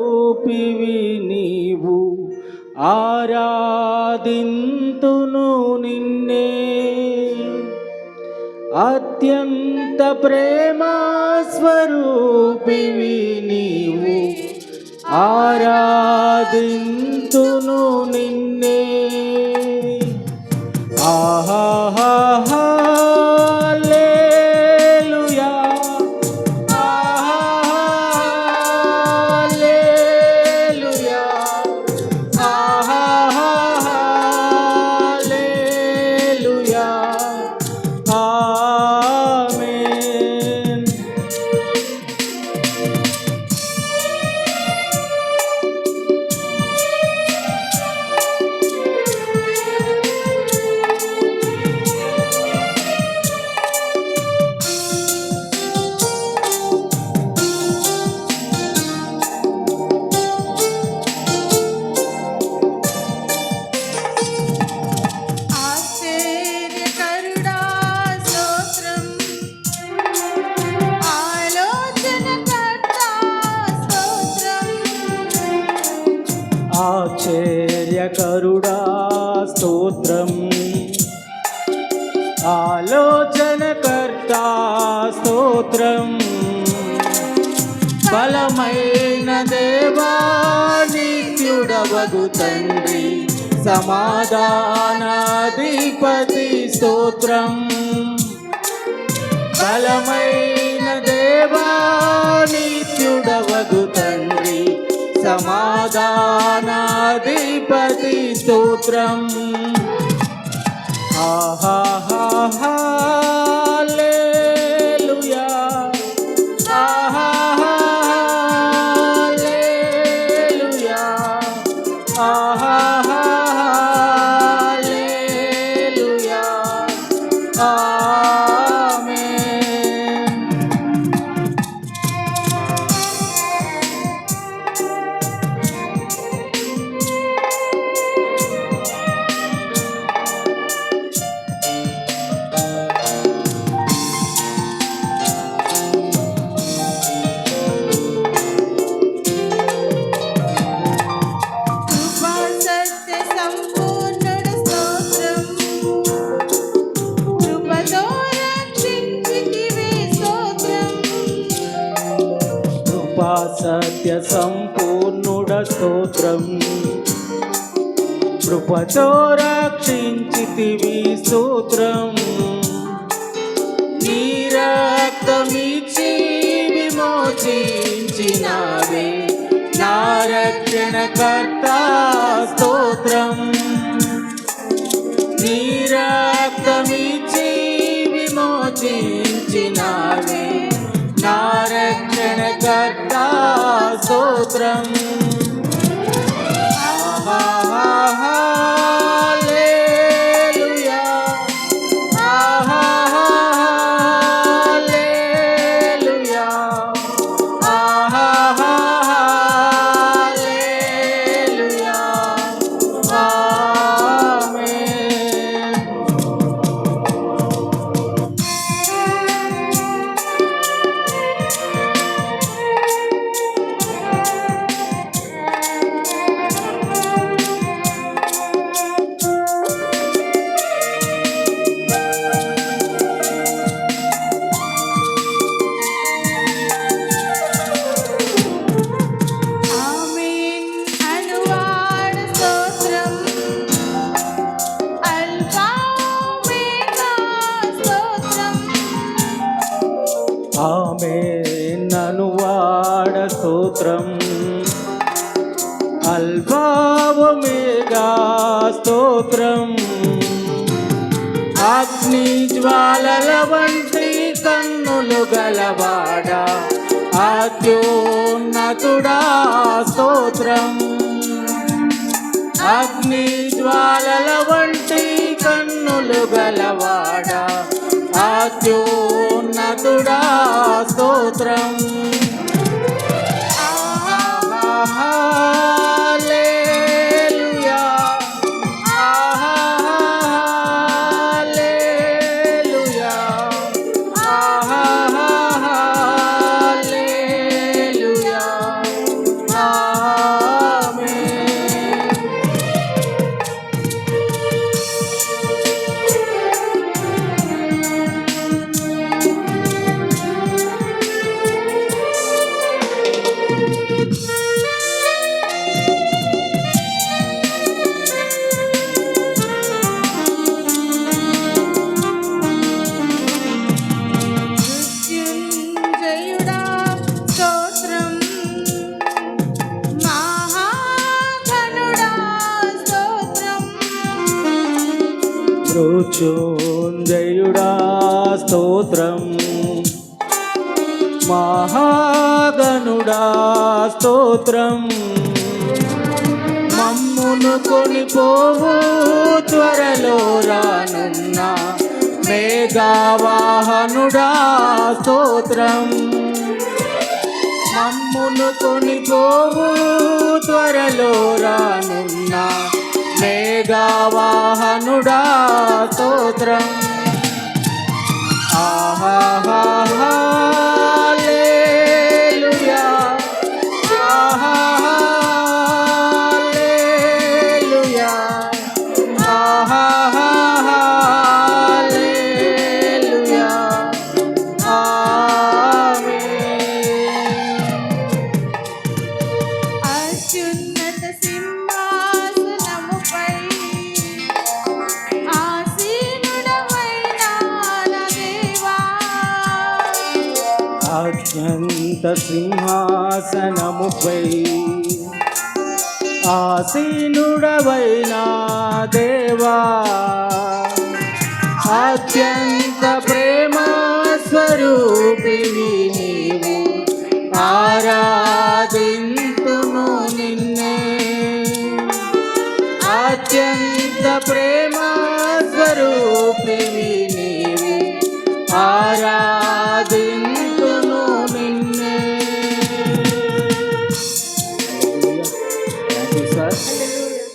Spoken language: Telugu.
రూపివి నీవు ఆరాధింతును నిన్నే. అత్యంత ప్రేమస్వరూపివి నీవు ఆరాధింతును నిన్నే. కరుడా స్తోత్రం. ఆలోచనకర్త స్తోత్రం. బలమైన దేవా నిత్యుడవగు తండ్రి. సమాధానాధిపతి స్తోత్రం. బలమైన దేవా నిత్యుడవగు తండ్రి. సమాధానాధిపతి స్తోత్రం. ఆహాహాలేలుయా సత్య సంపూర్ణుడ స్తోత్రం. కృపతో రక్షించితివి స్తోత్రం నీ రక్తమిచ్చి విమోచించినావే. నా రక్షణకర్త స్తోత్రం. నీ రక్తమిచ్చి విమోచించినావే. నా రక్షణకర్త ఆమె ననువాడ స్తోత్రం. అల్పావమేగా స్తోత్రం. అగ్ని జ్వాలల వంటి కన్నులు గలవాడ అత్యోన్నతుడా స్తోత్రం. అగ్ని జ్వాలల వంటి కన్నులు గలవాడ అత్యోన్నతుడా స్తోత్రం. మృత్యుంజయుడా స్తోత్రం. మహాగనుడా స్తోత్రం. మమ్మును కొనిపోవు త్వరలో రానున్న మేఘావాహనుడా స్తోత్రం. మమ్మును కొనిపోవు త్వరలో రానున్నా మేఘావాహనుడా స్తోత్రం. ఆహా అత్యంత సింహాసనముపై ఆసీనుడవైనా దేవా అత్యంత